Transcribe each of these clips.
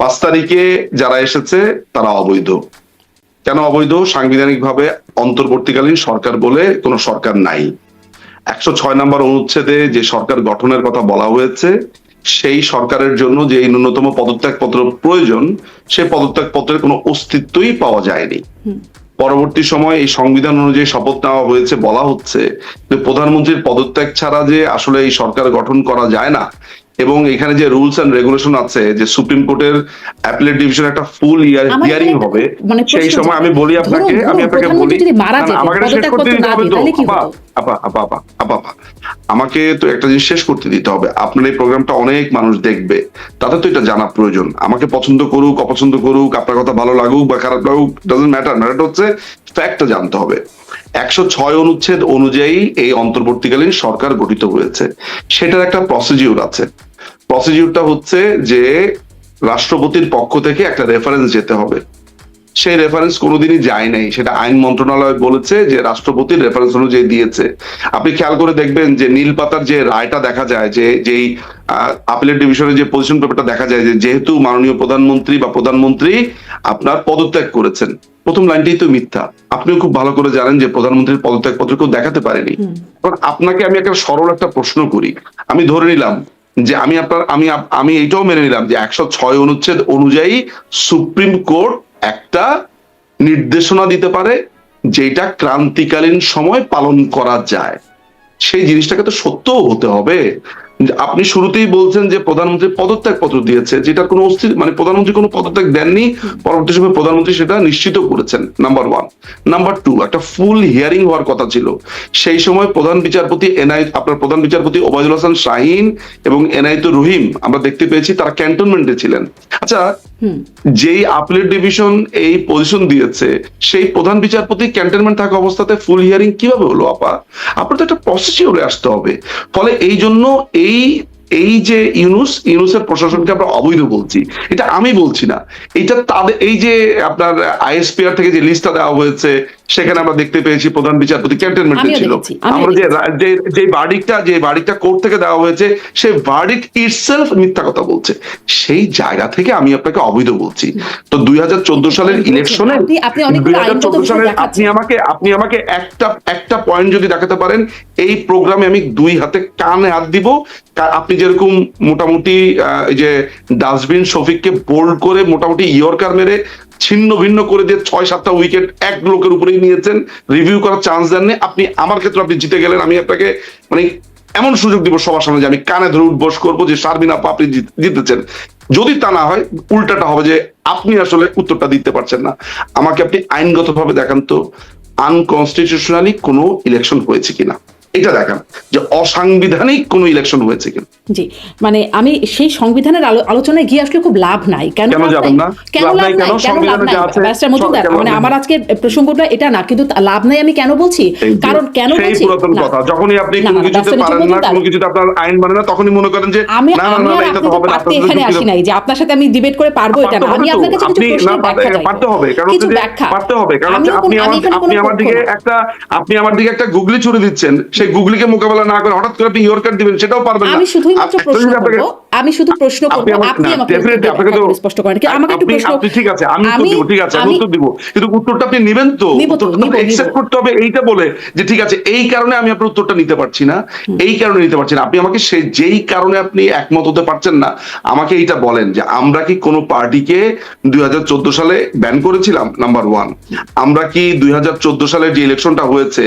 পাঁচ তারিখে যারা এসেছে তারা অবৈধ। কেন অবৈধ? সাংবিধানিকভাবে অন্তর্বর্তীকালীন সরকার বলে কোনো সরকার নাই। একশো ছয় নম্বর অনুচ্ছেদে যে সরকার গঠনের কথা বলা হয়েছে সেই সরকারের জন্য যে ন্যূনতম পদত্যাগ পত্র প্রয়োজন সেই পদত্যাগ পত্রের কোনো অস্তিত্বই পাওয়া যায়নি। পরবর্তী সময় এই সংবিধান অনুযায়ী শপথ নেওয়া হয়েছে বলা হচ্ছে যে প্রধানমন্ত্রীর পদত্যাগ ছাড়া যে আসলে এই সরকার গঠন করা যায় না এবং এখানে যে রুলস এন্ড রেগুলেশন আছে যে সুপ্রিম কোর্টের অ্যাপিলেট ডিভিশন একটা ফুল আমার হিয়ারিং হবে মানে সেই সময় আমি বলি আপনাকে আমি আপনাকে বলি আমাকে শেষ করতে দিতে হবে তো। আপা আপা আপা আপা আপা আপা আমাকে তো একটা জিনিস শেষ করতে দিতে হবে। আপনার এই প্রোগ্রামটা অনেক মানুষ দেখবে। তাদের তো এটা জানা প্রয়োজন। আমাকে পছন্দ করুক অপছন্দ করুক আপনার কথা ভালো লাগুক বা খারাপ লাগুক ডাজন্ট ম্যাটার ম্যাটার হচ্ছে ফ্যাক্টটা জানতে হবে। একশো ছয় অনুচ্ছেদ অনুযায়ী এই অন্তর্বর্তীকালীন সরকার গঠিত হয়েছে। সেটার একটা প্রসিডিউর আছে। প্রসিডিউরটা হচ্ছে যে রাষ্ট্রপতির পক্ষ থেকে একটা রেফারেন্স যেতে হবে। সেই রেফারেন্স কোনোদিনই যায় নাই। সেটা আইন মন্ত্রণালয় বলেছে যে রাষ্ট্রপতির রেফারেন্স অনুযায়ী দিয়েছে। আপনি খেয়াল করে দেখবেন যে নীল পাতার যে রায়টা দেখা যায় যে যেই আপিলের ডিভিশনের যে পজিশন পেপারটা দেখা যায় যে যেহেতু মাননীয় প্রধানমন্ত্রী বা প্রধানমন্ত্রী আপনার পদত্যাগ করেছেন। প্রথম লাইনটাই তো মিথ্যা। আপনিও খুব ভালো করে জানেন যে প্রধানমন্ত্রীর পদত্যাগ পত্র কেউ দেখাতে পারেনি। কারণ আপনাকে আমি একটা সরল একটা প্রশ্ন করি। আমি ধরে নিলাম যে আমি আপনার, আমি আমি এইটাও মেনে নিলাম যে একশো ছয় অনুচ্ছেদ অনুযায়ী সুপ্রিম কোর্ট একটা নির্দেশনা দিতে পারে যেটা ক্রান্তিকালীন সময় পালন করা যায়। সেই জিনিসটাকে তো সত্যও হতে হবে। আপনি শুরুতেই বলছেন যে প্রধানমন্ত্রী পদত্যাগ পত্র দিয়েছে যেটার কোনো অস্তিত্ব মানে প্রধানমন্ত্রী কোনো পদত্যাগ দেননি পরবর্তী সময় প্রধানমন্ত্রী সেটা নিশ্চিত করেছেন নাম্বার ওয়ান নাম্বার টু একটা ফুল হিয়ারিং হওয়ার কথা ছিল। সেই সময় প্রধান বিচারপতি এনআই আপনার প্রধান বিচারপতি ওবায়দুল হাসান শাহিন এবং এনআইত রহিম আমরা দেখতে পেয়েছি তারা ক্যান্টনমেন্টে ছিলেন। আচ্ছা যেই আপিলেট ডিভিশন এই পজিশন দিয়েছে সেই প্রধান বিচারপতি ক্যান্টনমেন্ট থাকা অবস্থাতে ফুল হিয়ারিং কীভাবে হলো আপা? আপনার তো একটা প্রসিডিওরে আসতে হবে। ফলে এই জন্য এই এই এই যে ইউনুস, ইউনুসের প্রশাসনকে আমরা অবৈধ বলছি। এটা আমি বলছি না। এটা তাদের এই যে আপনার আইএসপিআর থেকে যে লিস্টটা দেওয়া হয়েছে সেখানে আমরা দেখতে পেয়েছি প্রধান বিচারপতি ক্যান্টনমেন্টে ছিল আমরা যে যে বার্ডিকটা যে বার্ডিকটা কোর্ট থেকে দেওয়া হয়েছে সেই বার্ডিক ইটসেলফ মিথ্যা কথা বলছে। সেই জায়গা থেকে আমি আপনাকে অবৈধ বলছি। তো দুই হাজার চৌদ্দ সালের ইলেকশনে দুই হাজার চৌদ্দ সালের আপনি আমাকে আপনি আমাকে একটা একটা পয়েন্ট যদি দেখাতে পারেন এই প্রোগ্রামে আমি দুই হাতে কানে হাত দিব। আপনি যেরকম মোটামুটি আহ, এই যে ডাস্টবিন শফিককে বোল্ড করে মোটামুটি ইয়র্কার মেরে ছিন্ন ভিন্ন করে দিয়ে ছয়, সাতটা উইকেট এক লোকের উপরেই নিয়েছেন। রিভিউ করার চান্স দেননি। আপনি আমার ক্ষেত্রে আপনি জিতে গেলেন। আমি আপনাকে মানে এমন সুযোগ দিব সবার সামনে যে আমি কানে ধরে উঠবস করব যে শারমিন আপা আপনি জিতেছেন। যদি তা না হয়, উল্টাটা হবে যে আপনি আসলে উত্তরটা দিতে পারছেন না। আমাকে আপনি আইনগতভাবে দেখান তো আনকনস্টিটিউশনালি কোনো ইলেকশন হয়েছে কিনা। এটা দেখান যে অসাংবিধানিক কোনো ইলেকশন হয়েছে কিনা। জি মানে আমি সেই সংবিধানের আলোচনায় গিয়ে আসলে খুব লাভ নাই। কেন যাবেন না? কেন লাভ নাই নাই কেন? কেন লাভ নাই? ব্যারিস্টার মজুমদার মানে আমার আজকে প্রসঙ্গটা এটা না কিন্তু লাভ নাই আমি কেন বলছি? কারণ কেন বলছি? পুরাতন কথা যখনই আপনি কোনো কিছুতে পারেন না কোনো কিছুতে আপনার আইন মানে না তখনই মনে করেন যে আমি না না না এটা তো হবে না এখানে আসি নাই। যে আপনার সাথে আমি ডিবেট করে পারব এটা না। আমি আপনার কাছে কিছু আপনি- প্রশ্নের না, ব্যাখ্যা পারতে- পারতে হবে কারণ পারতে হবে কারণ আপনি আমার দিকে একটা আপনি আমার দিকে একটা গুগলি ছুড়ে দিচ্ছেন সেই গুগলিকে মোকাবেলা না করে হঠাৎ করে আপনি ইয়র্কার দিবেন সেটাও পারবেন না। আমি মাত্র প্রশ্ন করব আমি শুধু প্রশ্ন করব আপনি আমাকে আপনাকে তো স্পষ্ট করেন কিন্তু আমাকে একটু প্রশ্ন আপনি ঠিক আছে আমি উত্তর দিব ঠিক আছে আমি উত্তর দিব। কিন্তু উত্তরটা আপনি নেবেন তো। করতে হবে এইটা বলে যে ঠিক আছে এই কারণে আমি আপনার উত্তরটা নিতে পারছি না এই কারণে নিতে পারছি না। আপনি আমাকে যেই কারণে আপনি একমত হতে পারছেন না আমাকে এইটা বলেন যে আমরা কি কোনো পার্টিকে দুই হাজার চোদ্দ সালে ব্যান করেছিলাম নাম্বার ওয়ান আমরা কি দুই হাজার চোদ্দ সালে যে ইলেকশনটা হয়েছে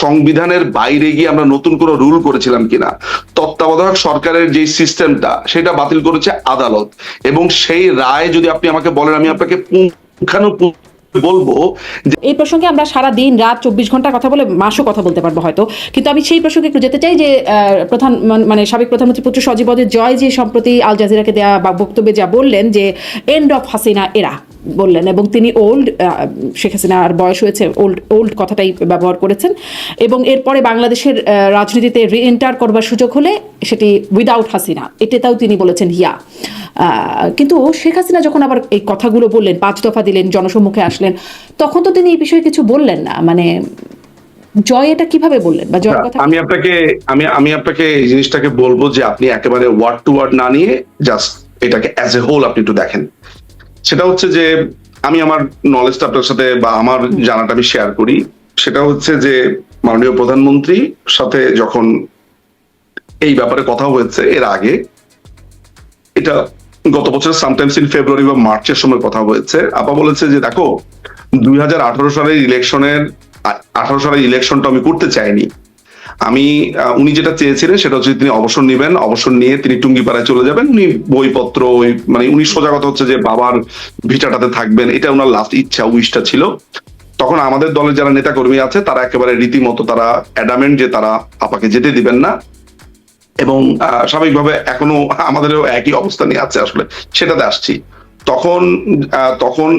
সংবিধানের বাইরে গিয়ে আমরা নতুন কোনো রুল করেছিলাম কিনা? তত্ত্বাবধায়ক সরকারের যে সিস্টেমটা সেটা বাতিল করেছে আদালত। এবং সেই রায় যদি আপনি আমাকে বলেন, আমি আপনাকে পুঙ্খানুপুঙ্খ বলব এই প্রসঙ্গে আমরা সারা দিন রাত চব্বিশ ঘণ্টা কথা বলে মাসও কথা বলতে পারব হয়তো। কিন্তু আমি সেই প্রসঙ্গে একটু যেতে চাই যে প্রধান মানে সাবেক প্রধানমন্ত্রী পুত্র সজীবদের জয় যে সম্প্রতি আল জাজিরাকে দেওয়া বা বক্তব্যে যা বললেন যে এন্ড অফ হাসিনা এরা বললেন এবং তিনি ওল্ড শেখ হাসিনার বয়স হয়েছে ওল্ড ওল্ড কথাটাই ব্যবহার করেছেন। এবং এরপরে বাংলাদেশের রাজনীতিতে রি এন্টার করবার সুযোগ হলে সেটি উইদাউট হাসিনা এটাতেও তিনি বলেছেন হিয়া। কিন্তু শেখ হাসিনা যখন আবার এই কথাগুলো বললেন পাঁচ দফা দিলেন জনসম্মুখে আসলেন তখন তো তিনি এই বিষয়ে কিছু বললেন না। মানে জয় এটা কীভাবে বললেন বা জয়ের কথা আমি আপনাকে আমি আমি আপনাকে এই জিনিসটাকে বলব যে আপনি একেবারে ওয়ার্ড টু ওয়ার্ড না নিয়ে জাস্ট এটাকে অ্যাজ এ হোল আপনি একটু দেখেন। সেটা হচ্ছে যে আমি আমার নলেজটা আপনার সাথে বা আমার জানাটা আমি শেয়ার করি। সেটা হচ্ছে যে মাননীয় প্রধানমন্ত্রী সাথে যখন এই ব্যাপারে কথা হয়েছে এর আগে এটা গত বছর সামটাইমস ইন ফেব্রুয়ারি বা মার্চের সময় কথা হয়েছে। আপা বলেছে যে দেখো দুই হাজার আঠারো সালের ইলেকশনের আঠারো সালের ইলেকশনটা আমি করতে চাইনি। আমি উনি যেটা চেয়েছিলেন সেটা হচ্ছে তিনি অবসর নেবেন, অবসর নিয়ে তিনি টুঙ্গিপাড়ায় চলে যাবেন। উনি বইপত্র, ওই মানে উনি সোজা কথা হচ্ছে যে বাবার ভিটাটাতে থাকবেন, এটা ওনার লাস্ট ইচ্ছা, উইশটা ছিল। তখন আমাদের দলের যারা নেতা কর্মী আছে, তারা একেবারে রীতিমতো তারা অ্যাডামেন্ট যে তারা আপাকে যেতে দিবেন না। এবং স্বাভাবিকভাবে এখনও আমাদেরও একই অবস্থা নিয়ে আছে আসলে, সেটাতে আসছি। তখন তখন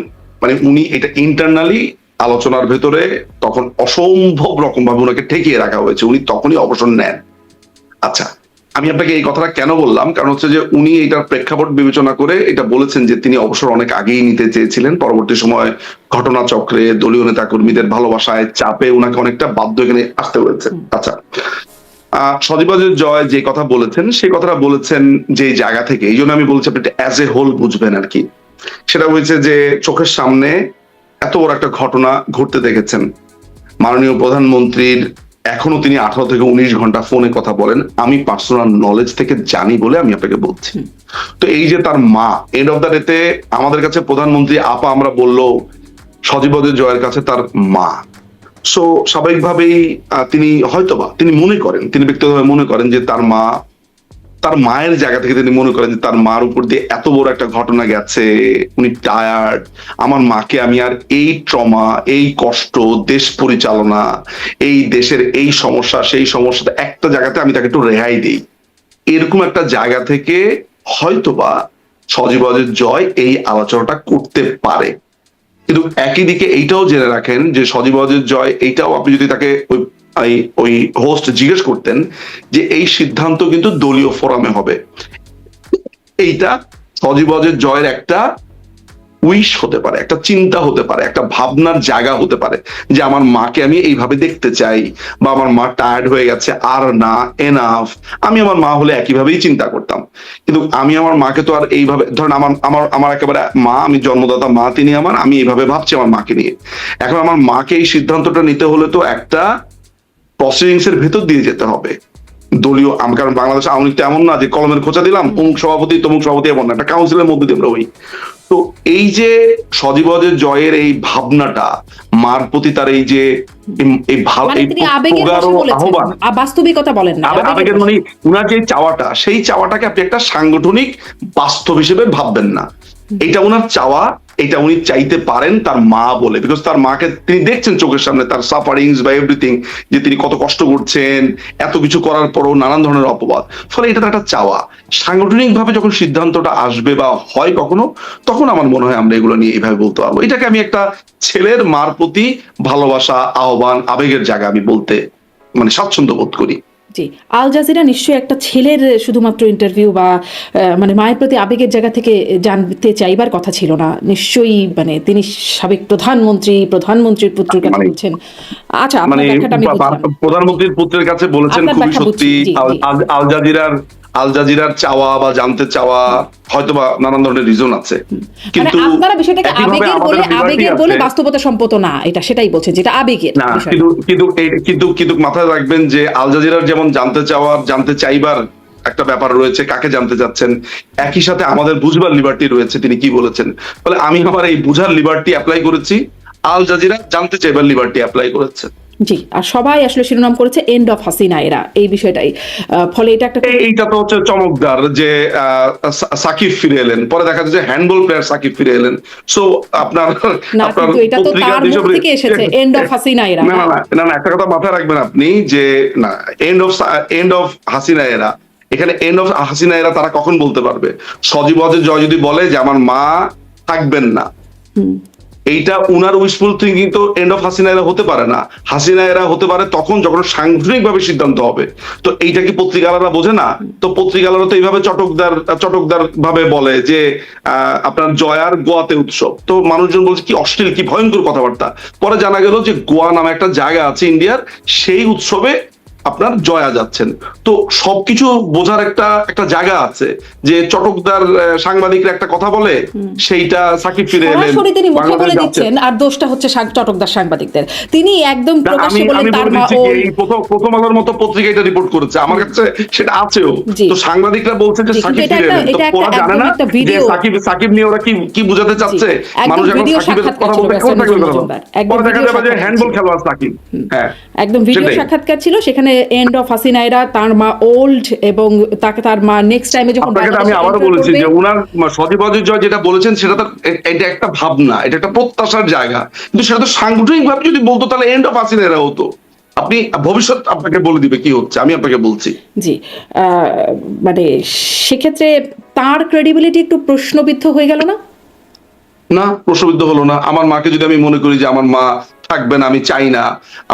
মানে উনি এটা ইন্টারনালি আলোচনার ভেতরে তখন অসম্ভব রকম ভাবে ওনাকে ঠেকিয়ে রাখা হয়েছে। উনি তখনই অবসর নেন। আচ্ছা আমি আপনাকে এই কথাটা কেন বললাম? কারণ হচ্ছে যে উনি এটার প্রেক্ষাপট বিবেচনা করে এটা বলেছেন যে তিনি অবসর অনেক আগেই নিতে চেয়েছিলেন। পরবর্তী সময় ঘটনাচক্রে দলীয় নেতা কর্মীদের ভালোবাসায় চাপে ওনাকে অনেকটা বাধ্য এখানে আসতে হয়েছে। আচ্ছা আহ, সজীবাজের জয় যে কথা বলেছেন সেই কথাটা বলেছেন যে জায়গা থেকে। এই জন্য আমি বলছি আপনি অ্যাজ এ হোল বুঝবেন আর কি। সেটা হয়েছে যে চোখের সামনে এত বড় একটা ঘটনা ঘটতে দেখেছেন। মাননীয় প্রধানমন্ত্রীর এখনও তিনি আঠারো থেকে উনিশ ঘণ্টা ফোনে কথা বলেন। আমি পার্সোনাল নলেজ থেকে জানি বলে আমি আপনাকে বলছি। তো এই যে তার মা এন্ড অফ দ্য ডেতে আমাদের কাছে প্রধানমন্ত্রী আপা আমরা বলল সজীবদের জয়ের কাছে তার মা। সো স্বাভাবিকভাবেই তিনি হয়তোবা, তিনি মনে করেন, তিনি ব্যক্তিগতভাবে মনে করেন যে তার মা তার মায়ের জায়গা থেকে তিনি মনে করেন যে তার মার উপর দিয়ে এত বড় একটা ঘটনা গেছে, উনি টায়ার্ড আমার মাকে আমি আর এই ট্রমা এই কষ্ট, দেশ পরিচালনা, এই দেশের এই সমস্যা, সেই সমস্যাতে একটা জায়গাতে আমি তাকে একটু রেহাই দিই। এরকম একটা জায়গা থেকে হয়তোবা সজীবজের জয় এই আলোচনাটা করতে পারে। কিন্তু একই দিকে এইটাও জেনে রাখেন যে সজীবজের জয়, এইটাও আপনি যদি তাকে ওই ওই হোস্ট জিজ্ঞেস করতেন যে এই সিদ্ধান্ত কিন্তু দলীয় ফোরামে হবে। এইটা সজীবজের জয়ের একটা উইশ হতে পারে, একটা চিন্তা হতে পারে, একটা ভাবনার জায়গা হতে পারে যে আমার মাকে আমি এইভাবে দেখতে চাই বা আমার মা টায়ার্ড হয়ে গেছে, আর না এনাফ আমি আমার মা হলে একইভাবেই চিন্তা করতাম। কিন্তু আমি আমার মাকে তো আর এইভাবে, ধরেন আমার আমার আমার একেবারে মা, আমি জন্মদাতা মা, তিনি আমার, আমি এইভাবে ভাবছি আমার মাকে নিয়ে। এখন আমার মাকে এই সিদ্ধান্তটা নিতে হলে তো একটা প্রসিডিংস এর ভেতর দিয়ে যেতে হবে। দলীয় কারণ বাংলাদেশ আওয়ামী লীগ এমন না যে কলমের খোঁচা দিলাম অমুক সভাপতি তমুক সভাপতি এমন না একটা কাউন্সিলের মধ্যে দিয়ে আমরা হই। তো এই যে সজীবদের জয়ের এই ভাবনাটা মার প্রতি তার এই যে এই- মানে বাস্তবিকতা বলেন না আবেগের মানে উনার যে চাওয়াটা সেই চাওয়াটাকে আপনি একটা সাংগঠনিক বাস্তব হিসেবে ভাববেন না। এটা উনার চাওয়া, এটা উনি চাইতে পারেন তার মা বলে। বিকজ তার মাকে তিনি দেখছেন চোখের সামনে, তার সাফারিংস বা এভরিথিং যে তিনি কত কষ্ট করছেন, এত কিছু করার পরও নানান ধরনের অপবাদ। ফলে এটা একটা চাওয়া। সাংগঠনিক ভাবে যখন সিদ্ধান্তটা আসবে বা হয় কখনো, তখন আমার মনে হয় আমরা এগুলো নিয়ে এইভাবে বলতে পারব। এটাকে আমি একটা ছেলের মার প্রতি ভালোবাসা, আহ্বান, আবেগের জায়গা আমি বলতে মানে স্বাচ্ছন্দ্য বোধ করি। জি আল জাজিরা নিশ্চয়ই একটা ছেলের শুধুমাত্র ইন্টারভিউ বা মানে মায়ের প্রতি আবেগের জায়গা থেকে জানতে চাইবার কথা ছিল না। নিশ্চয়ই মানে তিনি সাবেক প্রধানমন্ত্রী প্রধানমন্ত্রীর পুত্রের কথা মানে- বলছেন। আচ্ছা আপনার মানে প্রধানমন্ত্রীর পুত্রের কাছে বলেছেন খুবই সত্যি আল জাজিরার আল জাজিরার চাওয়া বা জানতে চাওয়া হয়তোবা নানান ধরনের রিজন আছে। মানে কিন্তু আপনারা বিষয়টাকে আবেগের বলে আবেগের বলে বাস্তবতা সম্পত না এটা সেটাই বলছেন যেটা আবেগের না কিন্তু কিন্তু কিন্তু কিন্তু মাথায় রাখবেন যে আল জাজিরার যেমন জানতে চাওয়ার জানতে চাইবার একটা ব্যাপার রয়েছে কাকে জানতে চাচ্ছেন একই সাথে আমাদের বুঝবার লিবার্টি রয়েছে তিনি কি বলেছেন। ফলে আমি আমার এই বুঝার লিবার্টি অ্যাপ্লাই করেছি আল জাজিরা জানতে চাইবার লিবার্টি অ্যাপ্লাই করেছে জি আর সবাই আসলে শিরোনাম করেছে এন্ড অফ হাসিনা এরা এই বিষয়টাই। ফলে এটা একটা এই- এইটা তো হচ্ছে চমকদার যে সাকিব ফিরে এলেন। পরে দেখা যাচ্ছে হ্যান্ডবল প্লেয়ার সাকিব ফিরে এলেন। সো আপনার না আপনার কিন্তু এটা তো তার মুখ থেকে এসেছে এন্ড অফ হাসিনা এরা। না না না না একটা কথা মাথায় রাখবেন আপনি যে না end of end of Hasina era. এখানে এন্ড অফ হাসিনা এরা তারা কখন বলতে পারবে? সজীব অজয় জয় যদি বলে যে আমার মা থাকবেন না। এইটা উনার উইসফুল থিঙ্কিং তো এন্ড অফ হাসিনা এরা হতে পারে না। হাসিনা এরা হতে পারে তখন যখন সাংগঠনিক ভাবে সিদ্ধান্ত হবে। তো এইটা কি পত্রিকালারা বোঝে না? তো পত্রিকালারা তো এইভাবে চটকদার চটকদার ভাবে বলে যে আপনার জয়ার গোয়াতে উৎসব। তো মানুষজন বলছে, কি অশ্লীল, কি ভয়ঙ্কর কথাবার্তা। পরে জানা গেল যে গোয়া নামে একটা জায়গা আছে ইন্ডিয়ার, সেই উৎসবে আপনার জয়া যাচ্ছেন। তো সবকিছু বোঝার একটা একটা জায়গা আছে যে চটকদার সাংবাদিকরা একটা কথা বলে সেইটা সাকিব ফিরে এলেন তিনি মুখে বলে দিচ্ছেন আর দোষটা হচ্ছে চটকদার সাংবাদিকদের। তিনি একদম প্রকাশ্যে তার মা এই প্রথম আলোর মতো পত্রিকা এটা রিপোর্ট করেছে। আমার কাছে সেটা আছেও। তো সাংবাদিকরা বলছে যে সাকিব ফিরে এলেন। তো ওরা জানে না একটা যে ভিডিও। সাকিব সাকিব নিয়ে ওরা কি কি বোঝাতে চাচ্ছে? মানুষ এখন সাকিবের কথা বলতে থাকবে একদম পরে দেখা ভিডিও যাবে যে হ্যান্ডবল খেলোয়াড় সাকিব। হ্যাঁ একদম ভিডিও সাক্ষাৎকার ছিল সেখানে এন্ড অফ হাসিনাইরা তার মা ওল্ড এবং তাকে তার মা নেক্সট টাইমে যখন আমি আবারও বলেছি যে উনার সজীবজের জয় যেটা বলেছেন সেটা তো এটা একটা ভাবনা এটা একটা প্রত্যাশার জায়গা। কিন্তু সেটা তো সাংগঠনিক ভাবে যদি বলতো তাহলে এন্ড অফ আসিনেরা হতো। আপনি ভবিষ্যৎ আপনাকে বলে দিবে কি হচ্ছে? আমি আপনাকে বলছি। জি মানে সেক্ষেত্রে তার ক্রেডিবিলিটি একটু প্রশ্নবিদ্ধ হয়ে গেল না? না প্রশ্নবিদ্ধ হলো না। আমার মাকে যদি আমি মনে করি যে আমার মা থাকবে না, আমি চাই না,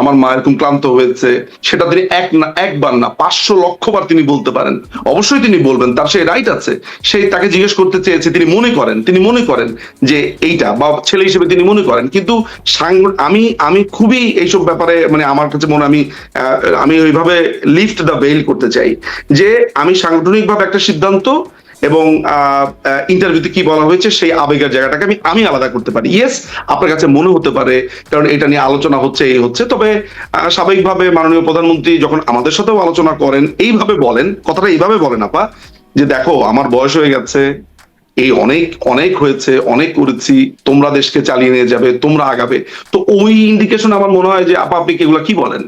আমার মা এরকম ক্লান্ত হয়েছে, সেটা তিনি এক না, একবার না, পাঁচশো লক্ষবার তিনি বলতে পারেন। অবশ্যই তিনি বলবেন, তার সেই রাইট আছে। সেই তাকে জিজ্ঞেস করতে চেয়েছে, তিনি মনে করেন, তিনি মনে করেন যে এইটা, বা ছেলে হিসেবে তিনি মনে করেন। কিন্তু আমি আমি খুবই এইসব ব্যাপারে মানে আমার কাছে মনে আমি আমি ওইভাবে লিফট দ্য বেইল করতে চাই। যে আমি সাংগঠনিকভাবে একটা সিদ্ধান্ত এবং ইন্টারভিউতে কি বলা হয়েছে সেই আবেগের জায়গাটাকে আমি আমি আলাদা করতে পারি। ইয়েস আপনার কাছে মনে হতে পারে, কারণ এটা নিয়ে আলোচনা হচ্ছে, এই হচ্ছে। তবে স্বাভাবিকভাবে মাননীয় প্রধানমন্ত্রী যখন আমাদের সাথেও আলোচনা করেন, এইভাবে বলেন, কথাটা এইভাবে বলেন আপা, যে দেখো, আমার বয়স হয়ে গেছে এই অনেক অনেক হয়েছে অনেক করেছি তোমরা দেশকে চালিয়ে নিয়ে যাবে তোমরা আগাবে। তো ওই ইন্ডিকেশন আমার মনে হয় যে আপা আপনি কি এগুলা কি বলেন?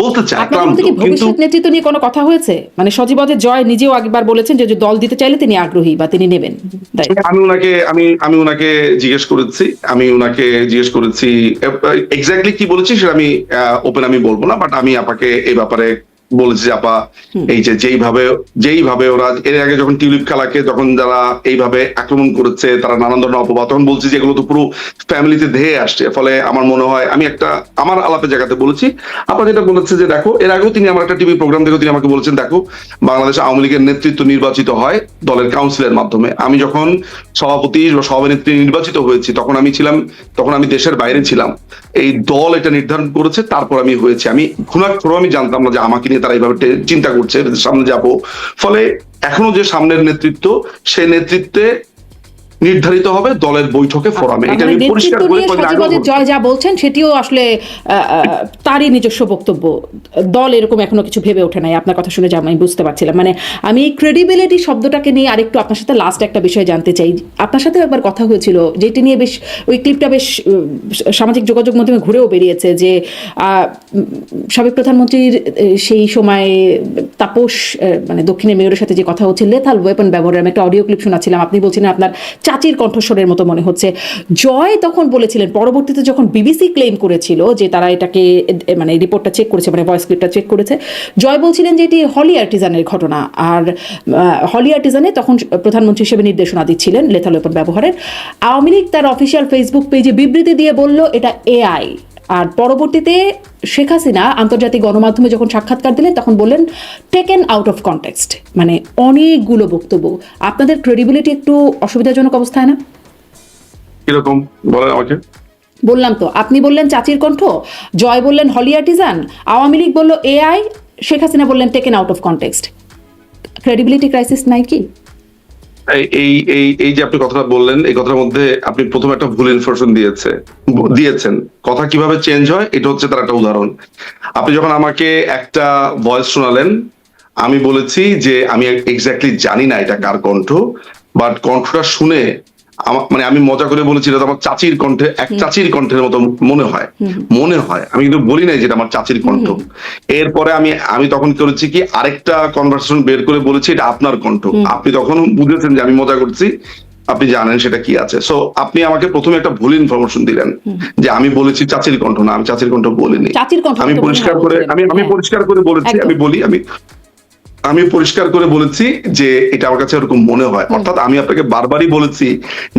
বলতে কিন্তু ভবিষ্যৎ নেতৃত্ব নিয়ে কোনো কথা হয়েছে? মানে সজীবদের জয় নিজেও একবার বলেছেন যে দল দিতে চাইলে তিনি আগ্রহী বা তিনি নেবেন। তাই। আমি ওনাকে আমি আমি ওনাকে জিজ্ঞেস করেছি আমি ওনাকে জিজ্ঞেস করেছি এক্স্যাক্টলি কি বলেছি সেটা আমি ওপেন আমি বলব না বাট আমি আপাকে এই ব্যাপারে বলেছি যে আপা এই যে যেইভাবে যেইভাবে ওরা এর আগে যখন টিউলিপ খেলাকে যখন যারা এইভাবে আক্রমণ করেছে তারা নানান ধরনের অপবাদ তখন বলছি যে এগুলো তো পুরো ফ্যামিলিতে ধেয়ে আসছে। ফলে আমার মনে হয় আমি একটা আমার আলাপের জায়গাতে বলেছি আপা যেটা বলেছে যে দেখো এর আগেও তিনি আমার একটা টিভি প্রোগ্রাম দেখে তিনি আমাকে বলেছেন দেখো বাংলাদেশ আওয়ামী লীগের নেতৃত্ব নির্বাচিত হয় দলের কাউন্সিলের মাধ্যমে। আমি যখন সভাপতি বা সভানেত্রী নির্বাচিত হয়েছি তখন আমি ছিলাম তখন আমি দেশের বাইরে ছিলাম। এই দল এটা নির্ধারণ করেছে তারপর আমি হয়েছি। আমি ঘুণাক্ষর আমি জানতাম না যে আমাকে নিয়ে তারা এইভাবে চিন্তা করছে সামনে যাব। ফলে এখনও যে সামনের নেতৃত্ব সেই নেতৃত্বে নির্ধারিত হবে দলের বৈঠকে ফোরামে। এটা আমি পরিষ্কার করে। জয় যা বলছেন সেটিও আসলে তারই নিজস্ব বক্তব্য। দল এরকম এখনও কিছু ভেবে ওঠে নাই আপনার কথা শুনে যা আমি বুঝতে পারছিলাম। মানে আমি এই ক্রেডিবিলিটি শব্দটাকে নিয়ে আরেকটু আপনার সাথে লাস্ট একটা বিষয় জানতে চাই। আপনার সাথে একবার কথা হয়েছিল যেটি নিয়ে বেশ ওই ক্লিপটা বেশ সামাজিক যোগাযোগ মাধ্যমে ঘুরেও বেরিয়েছে যে আহ, সাবেক প্রধানমন্ত্রীর সেই সময় তাপস মানে দক্ষিণের মেয়রের সাথে যে কথা হচ্ছে লেথাল ওয়েপন ব্যবহারের আমি একটা অডিও ক্লিপ শোনাচ্ছিলাম। আপনি বলছিলেন আপনার চাচির কণ্ঠস্বরের মতো মনে হচ্ছে। জয় তখন বলেছিলেন, পরবর্তীতে যখন বিবিসি ক্লেম করেছিল যে তারা এটাকে মানে রিপোর্টটা চেক করেছে মানে ভয়েস ক্লিপটা চেক করেছে, জয় বলছিলেন যে এটি হলি আর্টিজানের ঘটনা। আর হলি আর্টিজানে তখন প্রধানমন্ত্রী হিসেবে নির্দেশনা দিচ্ছিলেন লেথালোপন ব্যবহারের। আওয়ামী লীগ তার অফিসিয়াল ফেসবুক পেজে বিবৃতি দিয়ে বলল, এটা এআই আর পরবর্তীতে শেখ হাসিনা আন্তর্জাতিক গণমাধ্যমে যখন সাক্ষাৎকার দিলেন তখন বললেন টেকেন আউট অফ কনটেক্সট মানে অনেকগুলো বক্তব্য। আপনাদের ক্রেডিবিলিটি একটু অসুবিধাজনক অবস্থায় না? কীরকম? বলেন আমাকে। বললাম তো আপনি বললেন চাচির কণ্ঠ জয় বললেন হলি আর্টিজান আওয়ামী লীগ বলল এআই শেখ হাসিনা বললেন taken out of context credibility crisis নাই কি? এই- এই এই যে আপনি কথাটা বললেন, এই কথার মধ্যে আপনি প্রথমে একটা ভুল ইনফরমেশন দিয়েছে, দিয়েছেন। কথা কীভাবে চেঞ্জ হয়, এটা হচ্ছে তার একটা উদাহরণ। আপনি যখন আমাকে একটা ভয়েস শোনালেন, আমি বলেছি যে আমি এক্স্যাক্টলি জানি না এটা কার কণ্ঠ বাট কণ্ঠটা শুনে আমা- মানে আমি মজা করে বলেছি এটা আমার চাচির কণ্ঠে এক চাচির কণ্ঠের মতো মনে হয়। মনে হয়। আমি কিন্তু বলি নাই যেটা আমার চাচির কণ্ঠ। এরপরে আমি আমি তখন করেছি কি আরেকটা কনভারসেশন বের করে বলেছি এটা আপনার কণ্ঠ। আপনি তখন বুঝেছেন যে আমি মজা করছি আপনি জানেন সেটা কি আছে। সো আপনি আমাকে প্রথমে একটা ভুল ইনফরমেশন দিলেন যে আমি বলেছি চাচির কণ্ঠ না আমি চাচির কণ্ঠ বলিনি। আমি পরিষ্কার করে আমি আমি হ্যাঁ। পরিষ্কার করে বলেছি আমি বলি আমি আমি পরিষ্কার করে বলেছি যে এটা আমার কাছে এরকম মনে হয়। অর্থাৎ আমি আপনাকে বারবারই বলেছি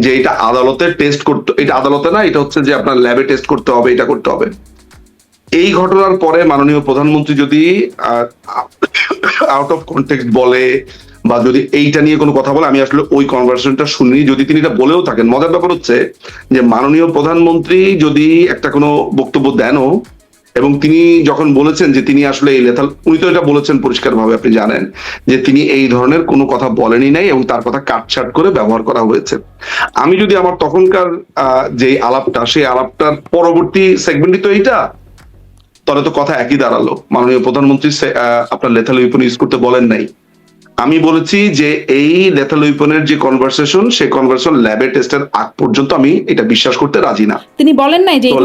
যে এটা আদালতে টেস্ট করতে এটা আদালতে না এটা হচ্ছে যে আপনার ল্যাবে টেস্ট করতে হবে এটা করতে হবে। এই ঘটনার পরে মাননীয় প্রধানমন্ত্রী যদি আউট অফ কন্টেক্সট বলে বা যদি এইটা নিয়ে কোনো কথা বলে আমি আসলে ওই কনভারসেশনটা শুনি যদি তিনি এটা বলেও থাকেন মজার ব্যাপার হচ্ছে যে মাননীয় প্রধানমন্ত্রী যদি একটা কোনো বক্তব্য দেনও এবং তিনি যখন বলেছেন যে তিনি আসলে এই লেথাল উনি তো এটা বলেছেন পরিষ্কারভাবে, আপনি জানেন, যে তিনি এই ধরনের কোনো কথা বলেনি নাই এবং তার কথা কাটছাট করে ব্যবহার করা হয়েছে। আমি যদি আমার তখনকার যে আলাপটা, সেই আলাপটার পরবর্তী সেগমেন্টই তো এইটা তাহলে তো কথা একই দাঁড়াল। মাননীয় প্রধানমন্ত্রী আপনার লেথাল উইপন ইউজ করতে বলেন নাই। আমি বলেছি যে এই লেথাল উইপনের যে কনভারসেশন সেই কনভারসেশন ল্যাবে টেস্টের আগ পর্যন্ত আমি এটা বিশ্বাস করতে রাজি না। তিনি বলেন নাই যে এই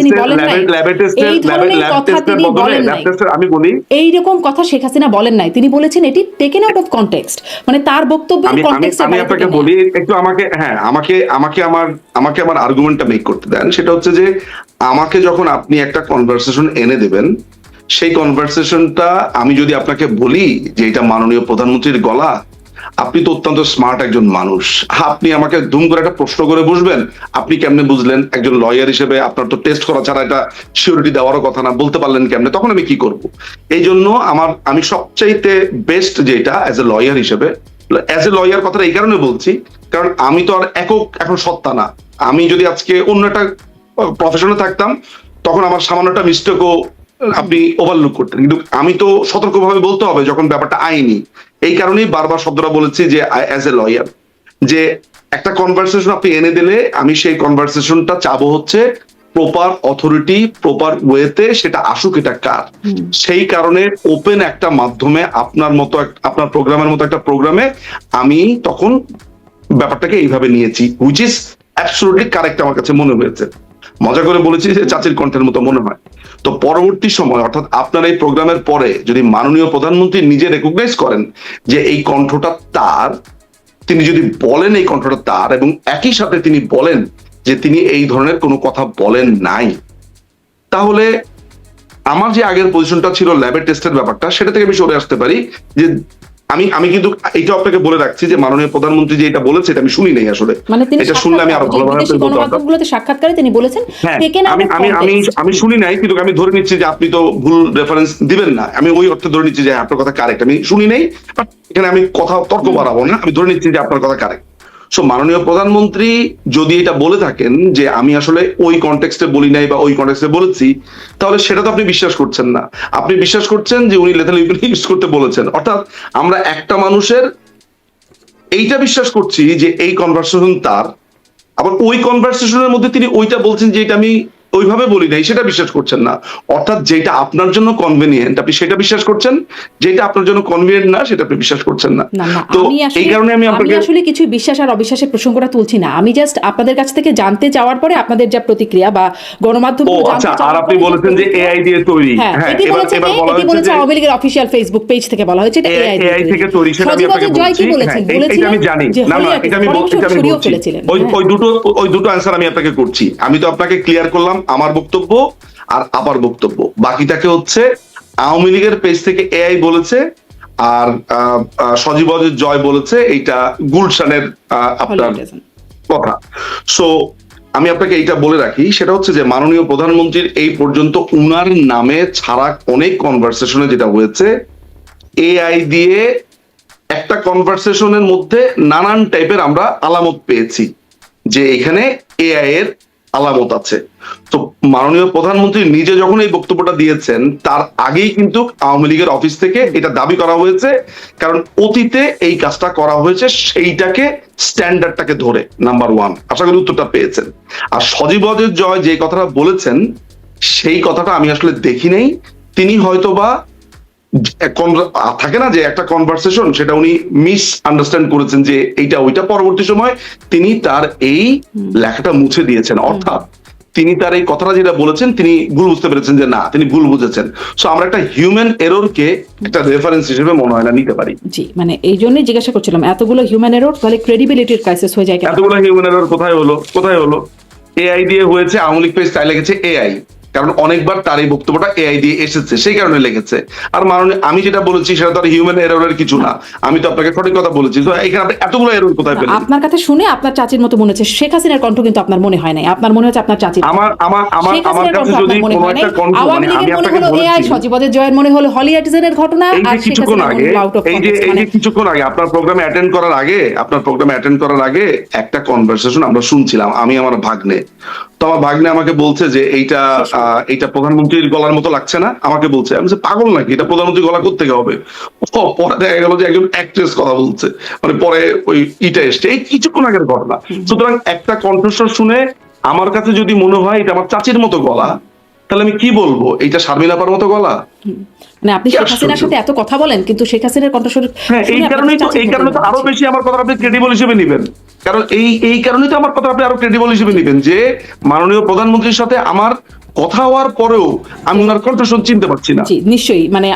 তিনি বলেন নাই। ল্যাবে ল্যাবে টেস্টের এই ল্যাবে ধরনের ল্যাব কথা টেস্টের বদলে ল্যাব টেস্টের আমি বলি এইরকম কথা শেখ হাসিনা বলেন নাই। তিনি বলেছেন এটি টেকেন আউট অফ কনটেক্সট মানে তার বক্তব্য আমি আপনাকে বলি একটু আমাকে হ্যাঁ আমাকে আমাকে আমার আমাকে আমার আর্গুমেন্টটা মেক করতে দেন। সেটা হচ্ছে যে আমাকে যখন আপনি একটা কনভারসেশন এনে দেবেন সেই কনভারসেশনটা আমি যদি আপনাকে বলি যে এটা মাননীয় প্রধানমন্ত্রীর গলা, আপনি তো অত্যন্ত স্মার্ট একজন মানুষ। আপনি আমাকে ধুম করে একটা প্রশ্ন করে বসবেন, আপনি কেমনে বুঝলেন? একজন লয়ার হিসেবে আপনার তো টেস্ট করা ছাড়া এটা সিউরিটি দেওয়ারও কথা না, বলতে পারলেন কেমনে? তখন আমি কি করব? এই জন্য আমার, আমি সবচাইতে বেস্ট যেটা অ্যাজ এ লয়ার হিসেবে অ্যাজ এ লয়ার কথাটা এই কারণে বলছি, কারণ আমি তো আর একক এখন সত্তা না। আমি যদি আজকে অন্য একটা প্রফেশনে থাকতাম, তখন আমার সামান্যটা মিস্টেকও আপনি ওভারলুক করতেন। কিন্তু আমি তো সতর্কভাবে বলতে হবে যখন ব্যাপারটা আইনি এই কারণেই বারবার শব্দটা বলেছি যে অ্যাজ এ লয়ার যে একটা কনভারসেশন আপনি এনে দিলে আমি সেই কনভারসেশনটা চাবো হচ্ছে প্রপার অথরিটি প্রপার ওয়েতে সেটা আসুক এটা কার। সেই কারণে ওপেন একটা মাধ্যমে আপনার মতো আপনার প্রোগ্রামের মতো একটা প্রোগ্রামে আমি তখন ব্যাপারটাকে এইভাবে নিয়েছি হুইচ ইজ অ্যাবসোলুটলি কারেক্ট আমার কাছে মনে হয়েছে। মজা করে বলেছি যে চাচির কণ্ঠের মতো মনে হয়। তো পরবর্তী সময়, অর্থাৎ আপনার এই প্রোগ্রামের পরে যদি মাননীয় প্রধানমন্ত্রী নিজে রেকগনাইজ করেন যে এই কণ্ঠটা তার, তিনি যদি বলেন এই কণ্ঠটা তার এবং একই সাথে তিনি বলেন যে তিনি এই ধরনের কোনো কথা বলেন নাই, তাহলে আমার যে আগের পজিশনটা ছিল ল্যাবের টেস্টের ব্যাপারটা, সেটা থেকে আমি সরে আসতে পারি যে আমি আমি কিন্তু এটা আপনাকে বলে রাখছি যে মাননীয় প্রধানমন্ত্রী যে এটা বলেছে এটা আমি শুনি নাই আসলে। মানে এটা শুনলে আমি আরও ভালোভাবে। গণমাধ্যমগুলোতে সাক্ষাৎকারে তিনি বলেছেন হ্যাঁ আমি আমি আমি আমি শুনি নাই কিন্তু আমি ধরে নিচ্ছি যে আপনি তো ভুল রেফারেন্স দিবেন না। আমি ওই অর্থে ধরে নিচ্ছি যে আপনার কথা কারেক্ট আমি শুনি নাই বাট এখানে আমি কথা তর্ক বাড়াবো না আমি ধরে নিচ্ছি যে আপনার কথা কারেক্ট সো মাননীয় প্রধানমন্ত্রী যদি এটা বলে থাকেন যে আমি আসলে ওই কনটেক্সটে বলি নাই বা ওই কনটেক্সটে বলেছি, তাহলে সেটা তো আপনি বিশ্বাস করছেন না। আপনি বিশ্বাস করছেন যে উনি লেথাল ইউজ করতে বলেছেন। অর্থাৎ আমরা একটা মানুষের এইটা বিশ্বাস করছি যে এই কনভার্সেশন তার, আবার ওই কনভার্সেশনের মধ্যে তিনি ওইটা বলছেন যে এটা আমি ওইভাবে বলি নাই সেটা বিশ্বাস করছেন না। অর্থাৎ যেটা আপনার জন্য কনভেনিয়েন্ট আপনি সেটা বিশ্বাস করছেন যেটা আপনার জন্য কনভিনিয়েন্ট না সেটা আপনি বিশ্বাস করছেন না। তো এই কারণে আমি আমি আপনাকে আসলে কিছু বিশ্বাস আর অবিশ্বাসের প্রসঙ্গটা তুলছি না। আমি জাস্ট আপনাদের কাছ থেকে জানতে চাওয়ার পরে আপনাদের যা প্রতিক্রিয়া বা গণমাধ্যম ও আচ্ছা আর আপনি বলেছেন যে এআই দিয়ে তৈরি। হ্যাঁ হ্যাঁ এটি বলেছে এটি বলেছে আওয়ামী লীগের অফিসিয়াল ফেসবুক পেজ থেকে বলা হয়েছে এটা এআই এআই থেকে তৈরি সেটা আমি আপনাকে বলছি। হ্যাঁ, এটা আমি জানি। না না এটা আমি বলছি ওই হ্যাঁ। ওই দুটো ওই দুটো অ্যান্সার আমি আপনাকে করছি। আমি তো আপনাকে ক্লিয়ার করলাম। আমার বক্তব্য আর আবার বক্তব্য। বাকিটাকে হচ্ছে আওয়ামী লীগের পেজ থেকে এআই বলেছে আর সজীব জয় বলেছে এইটা গুলশানের আপনার কথা। সো আমি আপনাকে এইটা বলে রাখি সেটা হচ্ছে যে মাননীয় প্রধানমন্ত্রীর এই পর্যন্ত উনার নামে ছাড়া অনেক কনভারসেশনে যেটা হয়েছে এআই দিয়ে একটা কনভারসেশনের মধ্যে নানান টাইপের আমরা আলামত পেয়েছি যে এখানে এআই এর আলামত আছে। তো মাননীয় প্রধানমন্ত্রী নিজে যখন এই বক্তব্যটা দিয়েছেন, তার আগেই কিন্তু আওয়ামী লীগের অফিস থেকে এটা দাবি করা হয়েছে, কারণ অতীতে এই কাজটা করা হয়েছে সেইটাকে স্ট্যান্ডার্ডটাকে ধরে নাম্বার ওয়ান আশা করি উত্তরটা পেয়েছেন। আর সজীব জয় যে কথাটা বলেছেন, সেই কথাটা আমি আসলে দেখি নাই। তিনি হয়তোবা থাকে না যে একটা কনভারসেশন সেটা উনি মিস আন্ডারস্ট্যান্ড করেছেন যে এইটা ওইটা পরবর্তী সময় তিনি তার এই লেখাটা মুছে দিয়েছেন। অর্থাৎ তিনি তার এই কথাটা যেটা বলেছেন তিনি ভুল বুঝতে পেরেছেন যে না তিনি ভুল বুঝেছেন। সো আমরা একটা হিউম্যান এররকে একটা রেফারেন্স হিসেবে মনে হয় না নিতে পারি। জি মানে এই জন্যই জিজ্ঞাসা করছিলাম এতগুলো হিউম্যান এরর তাহলে ক্রেডিবিলিটির ক্রাইসিস হয়ে যায় এতগুলো হিউম্যান এরর কোথায় হলো? কোথায় হলো? এআই দিয়ে হয়েছে আওয়ামী লীগ পেজ তাই লেগেছে এআই কারণ অনেকবার তার এই বক্তব্যটা এআই দিয়ে এসেছে সেই কারণে লেগেছে। আর মাননীয় আমি যেটা বলেছি সেটা তো আর হিউম্যান এররের কিছু না। আমি তো আপনাকে সঠিক কথা বলেছি। তো এখানে আপনি এতগুলো এরর কোথায় পেলেন? আপনার কথা শুনে আপনার চাচির মতো মনে হচ্ছে। শেখ হাসিনার কণ্ঠ কিন্তু আপনার মনে হয় নাই। আপনার মনে হচ্ছে আপনার চাচির আমার আমার আমার আমার কাছে যদি মনে কোনো একটা কণ্ঠ মানে আমি মনে আপনাকে হলো এআই বলেছি সজীবদের জয়ের মনে হলো হলি আর্টিজানের ঘটনা আর কিছুক্ষণ আগে মনে এই যে এই যে কিছুক্ষণ আগে আপনার প্রোগ্রামে অ্যাটেন্ড করার আগে আপনার প্রোগ্রামে অ্যাটেন্ড করার আগে একটা কনভারসেশন আমরা শুনছিলাম আমি আমার ভাগ্নে। তো আমার ভাগ্নে আমাকে বলছে যে এইটা এইটা প্রধানমন্ত্রীর গলার মতো লাগছে না আমাকে বলছে। আমি পাগল নাকি? এটা প্রধানমন্ত্রী গলা করতে হবে? ও, পরে দেখা গেল যে একজন অ্যাক্ট্রেস কথা বলছে। মানে পরে ওই ইটা এসছে। এই কিছুক্ষণ আগের ঘটনা। সুতরাং একটা কণ্ঠস্বর শুনে আমার কাছে যদি মনে হয় এটা আমার চাচির মতো গলা তাহলে আমি কি বলব? এইটা শারমিলাপার মতো গলা? মানে আপনি শেখ হাসিনার সাথে এত কথা বলেন কিন্তু শেখ হাসিনার কণ্ঠস্বর হ্যাঁ এই কারণেই তো এই কারণে তো আরও বেশি আমার কথা আপনি ক্রেডিবল হিসেবে নেবেন। কারণ এই এই কারণেই তো আমার কথা আপনি আরও ক্রেডিবল হিসেবে নেবেন যে মাননীয় প্রধানমন্ত্রীর সাথে আমার কথা হওয়ার পরেও আমি ওনার কণ্ঠস্বর চিনতে পারছি না। জি নিশ্চয়ই। মানে